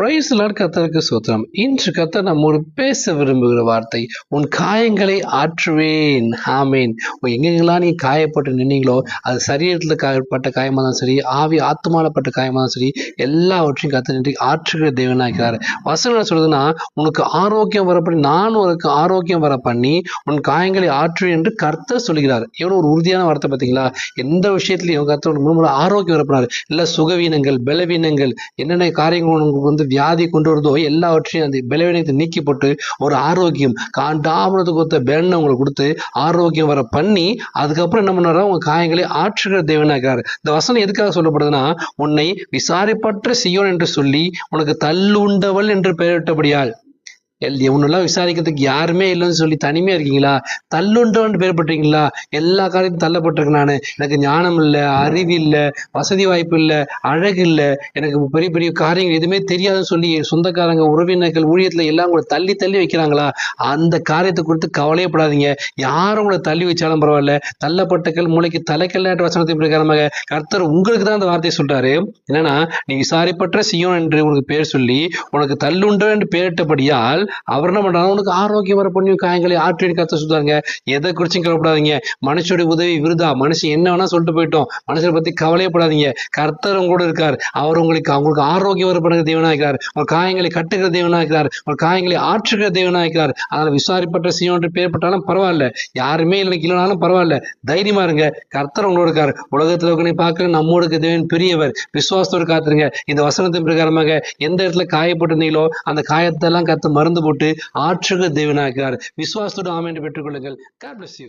Price Lord கத்தருக்கு சோத்திரம். இன்று நம்ம நம்மோடு பேச விரும்புகிற வார்த்தை உன் காயங்களை ஆற்றுவேன். ஆமேன். எங்கெங்கெல்லாம் நீ காயப்பட்டு நின்னீங்களோ அது சரீரத்தில் காயப்பட்ட காயமாக தான் சரி ஆவி ஆத்மானப்பட்ட காயமாக தான் சரி எல்லாவற்றையும் கத்த நின்று ஆற்றுகிற தேவனாகிறார் வசனம் என்ன சொல்றதுன்னா உனக்கு ஆரோக்கியம் வரப்படி நான் உனக்கு ஆரோக்கியம் வர பண்ணி உன் காயங்களை ஆற்றுவேன் என்று கர்த்தர் சொல்கிறார் எவ்வளோ ஒரு உறுதியான வார்த்தை பார்த்தீங்களா எந்த விஷயத்துலையும் கர்த்தர் முழுமுறை ஆரோக்கியம் வரப்படாது இல்லை சுகவீனங்கள் பலவீனங்கள் என்னென்ன காரியங்கள் உங்களுக்கு வந்து வியாதி கொண்டு வருதோ எல்லாவற்றையும் அந்த பலவீனத்தை நீக்கி போட்டு ஒரு ஆரோக்கியம் காண்டாமனத்துக்கு கொடுத்த பேனை உங்களுக்கு கொடுத்து ஆரோக்கியம் வர பண்ணி அதுக்கப்புறம் என்ன பண்ணாரா உங்கள் காயங்களை ஆற்றுகிற தேவனாகிறார் இந்த வசனம் எதுக்காக சொல்லப்படுதுன்னா உன்னை விசாரிப்பற்ற சியோன் என்று சொல்லி உனக்கு தள்ளுண்டவள் என்று பெயரிட்டபடியால். எல் விசாரிக்கிறதுக்கு யாருமே இல்லைன்னு சொல்லி தனிமையா இருக்கீங்களா? தள்ளுண்டவன் பேர்பட்டீங்களா எல்லா காரியத்தையும் தள்ளப்பட்டிருக்கேன் நான். எனக்கு ஞானம் இல்லை அறிவு இல்லை வசதி வாய்ப்பு இல்லை அழகு இல்லை. எனக்கு பெரிய பெரிய காரியங்கள் எதுவுமே தெரியாதுன்னு சொல்லி சொந்தக்காரங்க உறவினர்கள் ஊழியத்தில் எல்லாம் உங்களை தள்ளி தள்ளி வைக்கிறாங்களா? அந்த காரியத்தை குறித்து கவலையப்படாதீங்க. யாரும் உங்களை தள்ளி வச்சாலும் பரவாயில்ல. தள்ளப்பட்டக்கள் மூளைக்கு தலைக்கல்லாட்ட வசனத்தின் பிரகாரமாக கர்த்தர் உங்களுக்கு தான் அந்த வார்த்தையை சொல்றாரு. என்னன்னா நீ விசாரிப்பற்ற செய்யும் என்று உனக்கு பேர் சொல்லி உனக்கு தள்ளுண்டவன் என்று பெயரிட்டபடியால் அவர் என்ன பண்றாங்க உனக்கு ஆரோக்கியம் வர பண்ணி காயங்களை ஆற்றி கத்த சொல்றாங்க எதை குறிச்சும் கவலைப்படாதீங்க. மனுஷனுடைய உதவி விருதா? மனுஷன் என்ன வேணா சொல்லிட்டு போயிட்டோம். மனுஷனை பத்தி கவலையப்படாதீங்க கர்த்தர் உங்களோட இருக்கார். அவர் உங்களுக்கு அவங்களுக்கு ஆரோக்கியம் வர பண்ணுற தேவனா இருக்கிறார். ஒரு காயங்களை கட்டுகிற தேவனா இருக்கிறார். ஒரு காயங்களை ஆற்றுகிற தேவனா இருக்கிறார். அதனால விசாரிப்பட்ட செய்யும் பேர் பட்டாலும் பரவாயில்ல. யாருமே எனக்கு இல்லைனாலும் பரவாயில்ல. தைரியமா இருங்க. கர்த்தர் உங்களோட இருக்கார். உலகத்துல உங்களை பார்க்க நம்மோடு தேவன் பெரியவர். விசுவாசத்தோடு காத்துருங்க. இந்த வசனத்தின் பிரகாரமாக எந்த இடத்துல காயப்பட்டிருந்தீங்களோ அந்த காயத்தெல்லாம் கத்து மருந்து போட்டு ஆற்றுக தேவனாகிறார் விசுவாசத்தோடு ஆமென்று பெற்றுக்கொள்ளுங்கள். God bless you